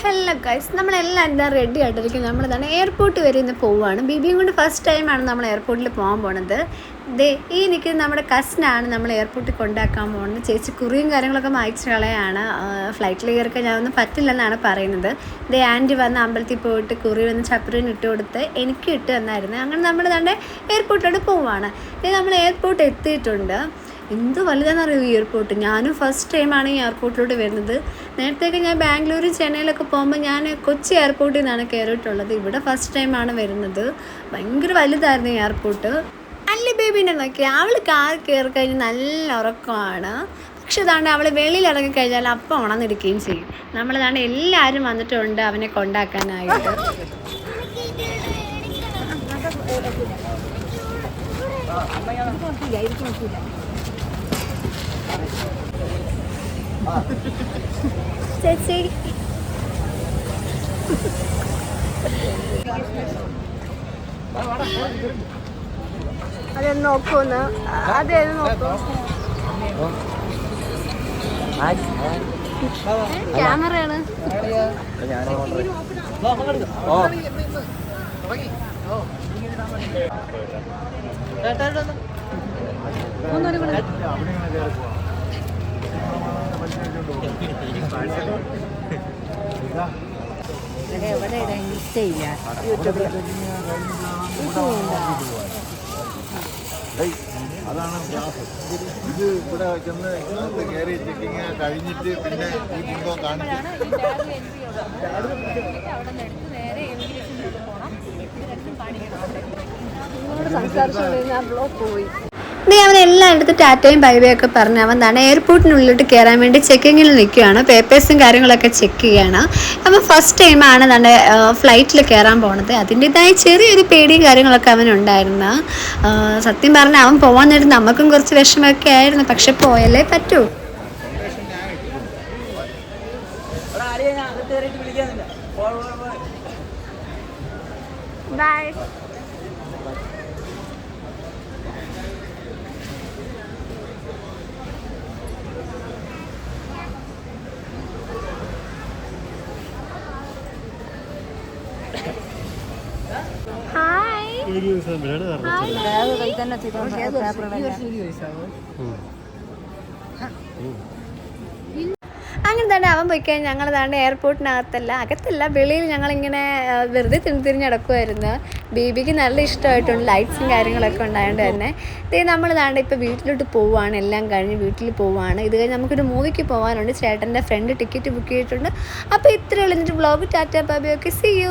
Hello guys നമ്മളെല്ലാം എന്താ ready ആയിട്ടിരിക്കും നമ്മളിതാണ് എയർപോർട്ട് വരെ ഇന്ന് പോവുകയാണ് ബിബിയും കൊണ്ട് ഫസ്റ്റ് ടൈമാണ് നമ്മൾ എയർപോർട്ടിൽ പോകാൻ പോണത്. ദേ ഈ നിൽക്കുന്ന നമ്മുടെ കസിനാണ് നമ്മൾ എയർപോർട്ടിൽ കൊണ്ടാക്കാൻ പോകുന്നത് ചേച്ചി കുറിയും കാര്യങ്ങളൊക്കെ മായച്ചു കളയാണ്. ഫ്ലൈറ്റിൽ കയറിക്കാൻ ഞാനൊന്നും പറ്റില്ലെന്നാണ് പറയുന്നത്. ദേ ആന്റി വന്ന് അമ്പലത്തിൽ പോയിട്ട് കുറി വന്ന് ചപ്പറിന് ഇട്ട് കൊടുത്ത് എനിക്ക് ഇട്ട് തന്നായിരുന്നു. അങ്ങനെ നമ്മൾ തന്നെ എയർപോർട്ടിലോട്ട് പോവുകയാണ് നമ്മൾ എയർപോർട്ട് എത്തിയിട്ടുണ്ട്. എന്ത് വലുതാണെന്നറിയോ ഈ എയർപോർട്ട് ഞാനും ഫസ്റ്റ് ടൈമാണ് ഈ എയർപോർട്ടിലോട്ട് വരുന്നത്. നേരത്തെയൊക്കെ ഞാൻ ബാംഗ്ലൂർ ചെന്നൈയിലൊക്കെ പോകുമ്പോൾ ഞാൻ കൊച്ചി എയർപോർട്ടിൽ നിന്നാണ് കയറിയിട്ടുള്ളത് ഇവിടെ ഫസ്റ്റ് ടൈമാണ് വരുന്നത്. ഭയങ്കര വലുതായിരുന്നു ഈ എയർപോർട്ട് അല്ലി ബേബീനെ നോക്കി അവൾ കാർ കയറി കഴിഞ്ഞ് നല്ല ഉറക്കമാണ്. പക്ഷെ അതാണ്ട് അവൾ വെളിയിൽ ഇറങ്ങി കഴിഞ്ഞാൽ അപ്പം ഉണർന്നിരിക്കുകയും ചെയ്യും. നമ്മളതാണ് എല്ലാവരും വന്നിട്ടുണ്ട് അവനെ കൊണ്ടാക്കാനായിട്ട്. ചേച്ചി. അതെന്ന് നോക്കൂന്ന് അതേത് നോക്കൂ. ക്യാമറയാണ്. എവിടെ ഇൻസ്റ്റ ഇല്ല യൂട്യൂബിൽ അതാണ് ഗ്യാസ് ഇത് ഇവിടെ ചെന്ന് ഇതിനകത്ത് കയറി ചെക്കിങ് കഴിഞ്ഞിട്ട് പിന്നെ ഈ ബിംബം കാണിച്ച് നീ അവൻ എല്ലാം എടുത്ത് ടാറ്റയും ബൈബേ ഒക്കെ പറഞ്ഞ് അവൻ തന്നെ എയർപോർട്ടിനുള്ളിലോട്ട് കയറാൻ വേണ്ടി ചെക്കിങ്ങിൽ നിൽക്കുകയാണ്. പേപ്പേഴ്സും കാര്യങ്ങളൊക്കെ ചെക്ക് ചെയ്യാണ് അപ്പം ഫസ്റ്റ് ടൈമാണ് തന്നെ ഫ്ലൈറ്റിൽ കയറാൻ പോണത്. അതിന്റെതായ ചെറിയൊരു പേടിയും കാര്യങ്ങളൊക്കെ അവനുണ്ടായിരുന്നു സത്യം പറഞ്ഞാൽ അവൻ പോകാൻ നേരം നമുക്കും കുറച്ച് വിഷമമൊക്കെ ആയിരുന്നു. പക്ഷെ പോയല്ലേ പറ്റൂ. ബൈ അങ്ങനെ തന്നെ അവൻ പോയി കഴിഞ്ഞാൽ ഞങ്ങൾ താണ്ട് എയർപോർട്ടിനകത്തല്ല അകത്തല്ല വെളിയിൽ ഞങ്ങളിങ്ങനെ ഇങ്ങനെ വെറുതെ തിരിഞ്ഞ് തിരിഞ്ഞ് നടക്കുമായിരുന്നു ബേബിക്ക് നല്ല ഇഷ്ടമായിട്ടുണ്ട് ലൈറ്റ്സും കാര്യങ്ങളൊക്കെ ഉണ്ടായതുകൊണ്ട് തന്നെ. ഇതേ നമ്മൾ താണ്ട് ഇപ്പോൾ വീട്ടിലോട്ട് പോവുകയാണ് എല്ലാം കഴിഞ്ഞ് വീട്ടിൽ പോവുകയാണ് ഇത് കഴിഞ്ഞ് നമുക്കൊരു മൂവിക്ക് പോകാനുണ്ട് ചേട്ടന്റെ ഫ്രണ്ട് ടിക്കറ്റ് ബുക്ക് ചെയ്തിട്ടുണ്ട്. അപ്പോൾ ഇത്രയുള്ള എന്നിട്ട് വ്ളോഗ് ടാറ്റ ബാബിയൊക്കെ സി യു